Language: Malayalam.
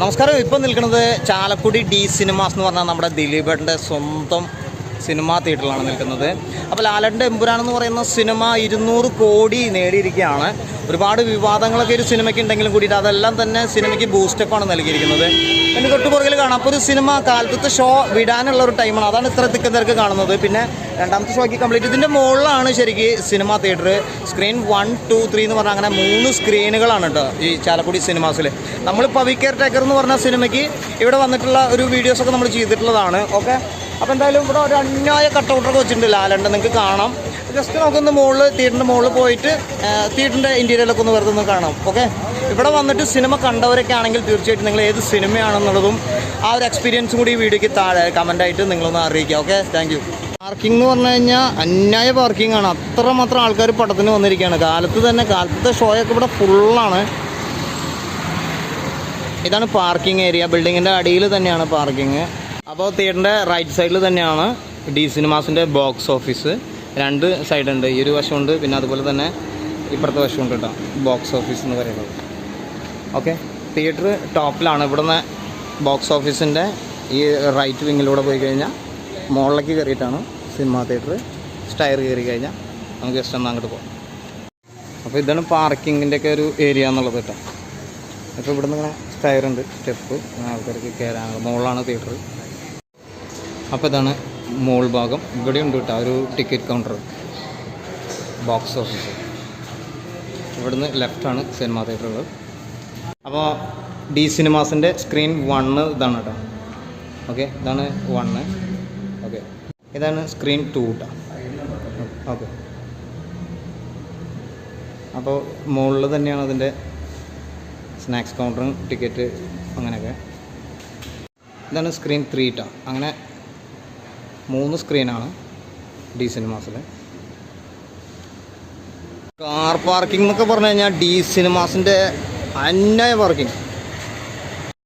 നമസ്കാരം. ഇപ്പം നിൽക്കുന്നത് ചാലക്കുടി ഡി സിനിമാസ് എന്ന് പറഞ്ഞാൽ നമ്മുടെ ദിലീപേട്ടന്റെ സ്വന്തം സിനിമാ തിയേറ്ററിലാണ് നിൽക്കുന്നത്. അപ്പോൾ ലാലന്റെ എമ്പുരാൻ എന്ന് പറയുന്ന സിനിമ ഇരുന്നൂറ് കോടി നേടിയിരിക്കുകയാണ്. ഒരുപാട് വിവാദങ്ങളൊക്കെ ഒരു സിനിമയ്ക്ക് ഉണ്ടെങ്കിലും കൂടിയിട്ട് അതെല്ലാം തന്നെ സിനിമയ്ക്ക് ബൂസ്റ്റപ്പാണ് നൽകിയിരിക്കുന്നത്. എന്റെ തൊട്ട് പുറകിൽ കാണാം. അപ്പോൾ ഒരു സിനിമ കാലത്തത്തെ ഷോ വിടാനുള്ള ഒരു ടൈമാണ് അതാണ് ഇത്ര തിക്ക തിരക്ക് കാണുന്നത്. പിന്നെ രണ്ടാമത്തെ ഷോയ്ക്ക് കംപ്ലീറ്റ് ഇതിന്റെ മുകളിലാണ് ശരിക്ക് cinema theatre. Screen one two three എന്ന് പറഞ്ഞാൽ അങ്ങനെ മൂന്ന് സ്ക്രീനുകളാണ് കേട്ടോ ഈ ചാലക്കുടി സിനിമാസിൽ നമ്മൾ പവി കെയർ ടേക്കർ എന്ന് പറഞ്ഞ സിനിമയ്ക്ക് ഇവിടെ വന്നിട്ടുള്ള ഒരു വീഡിയോസൊക്കെ നമ്മൾ ചെയ്തിട്ടുള്ളതാണ്. ഓക്കെ അപ്പോൾ എന്തായാലും ഇവിടെ ഒരു അന്യായ കട്ടൗട്ടൊക്കെ വെച്ചിട്ടുണ്ട് ലാലണ്ട് നിങ്ങൾക്ക് കാണാം. ജസ്റ്റ് നമുക്കൊന്ന് മുകളിൽ തിയേറ്ററിന്റെ മുകളിൽ പോയിട്ട് തിയേറ്ററിന്റെ ഇന്റീരിയലൊക്കെ ഒന്ന് വെറുതെ ഒന്ന് കാണാം. ഓക്കെ ഇവിടെ വന്നിട്ട് സിനിമ കണ്ടവരൊക്കെ ആണെങ്കിൽ തീർച്ചയായിട്ടും നിങ്ങൾ ഏത് സിനിമയാണെന്നുള്ളതും ആ ഒരു എക്സ്പീരിയൻസും കൂടി ഈ വീഡിയോയ്ക്ക് താഴെ കമന്റായിട്ട് നിങ്ങളൊന്ന് അറിയിക്കുക. ഓക്കെ താങ്ക് യു പാർക്കിംഗ് എന്ന് പറഞ്ഞു കഴിഞ്ഞാൽ അന്യായ പാർക്കിംഗ് ആണ്. അത്രമാത്രം ആൾക്കാർ പടത്തിന് വന്നിരിക്കുകയാണ്. കാലത്ത് തന്നെ കാലത്തെ ഷോയൊക്കെ ഇവിടെ ഫുള്ളാണ് ഇതാണ് പാർക്കിംഗ് ഏരിയ ബിൽഡിങ്ങിന്റെ അടിയിൽ തന്നെയാണ് പാർക്കിംഗ് അപ്പോൾ തിയേറ്ററിന്റെ റൈറ്റ് സൈഡിൽ തന്നെയാണ് ഡി സിനിമാസിന്റെ ബോക്സ് ഓഫീസ് രണ്ട് സൈഡുണ്ട് ഈ ഒരു വശമുണ്ട്. പിന്നെ അതുപോലെ തന്നെ ഇപ്പുറത്തെ വശമുണ്ട് കേട്ടോ ബോക്സ് ഓഫീസ് എന്ന് പറയുന്നത്. ഓക്കെ തിയേറ്റർ ടോപ്പിലാണ് ഇവിടുന്ന് ബോക്സ് ഓഫീസിന്റെ ഈ റൈറ്റ് വിങ്ങിലൂടെ പോയി കഴിഞ്ഞാൽ മുകളിലേക്ക് കയറിയിട്ടാണ് സിനിമ തിയേറ്റർ സ്റ്റയർ കയറി കഴിഞ്ഞാൽ നമുക്ക് ജസ്റ്റ് ഒന്ന് അങ്ങോട്ട് പോകാം അപ്പോൾ ഇതാണ് പാർക്കിങ്ങിന്റെയൊക്കെ ഒരു ഏരിയ എന്നുള്ളത് കേട്ടോ അപ്പോൾ ഇവിടുന്ന് ഇങ്ങനെ സ്റ്റയർ ഉണ്ട്. സ്റ്റെപ്പ്. ആൾക്കാർക്ക് കയറാനുള്ള മുകളിലാണ് തിയേറ്റർ അപ്പോൾ ഇതാണ് മോൾ ഭാഗം. ഇവിടെ ഉണ്ട് കേട്ടോ ഒരു ടിക്കറ്റ് കൗണ്ടർ ബോക്സ് ഓഫീസ് ഇവിടുന്ന് ലെഫ്റ്റാണ് സിനിമ തിയേറ്ററുകൾ അപ്പോൾ ഡി സിനിമാസിന്റെ സ്ക്രീൻ വണ്ണ് ഇതാണ് കേട്ടോ. ഓക്കെ ഇതാണ് വണ്ണ് ഓക്കെ ഇതാണ് സ്ക്രീൻ ടു കേട്ടോ ഓക്കെ അപ്പോൾ മുകളിൽ തന്നെയാണ് അതിന്റെ സ്നാക്സ് കൗണ്ടറും ടിക്കറ്റ് അങ്ങനെയൊക്കെ. ഇതാണ് സ്ക്രീൻ ത്രീ ട്ടാ. അങ്ങനെ മൂന്ന് സ്ക്രീനാണ് ഡി സിനിമാസിൽ കാർ പാർക്കിംഗ് എന്നൊക്കെ പറഞ്ഞു കഴിഞ്ഞാൽ ഡി സിനിമാസിന്റെ അന്യായ പാർക്കിംഗ്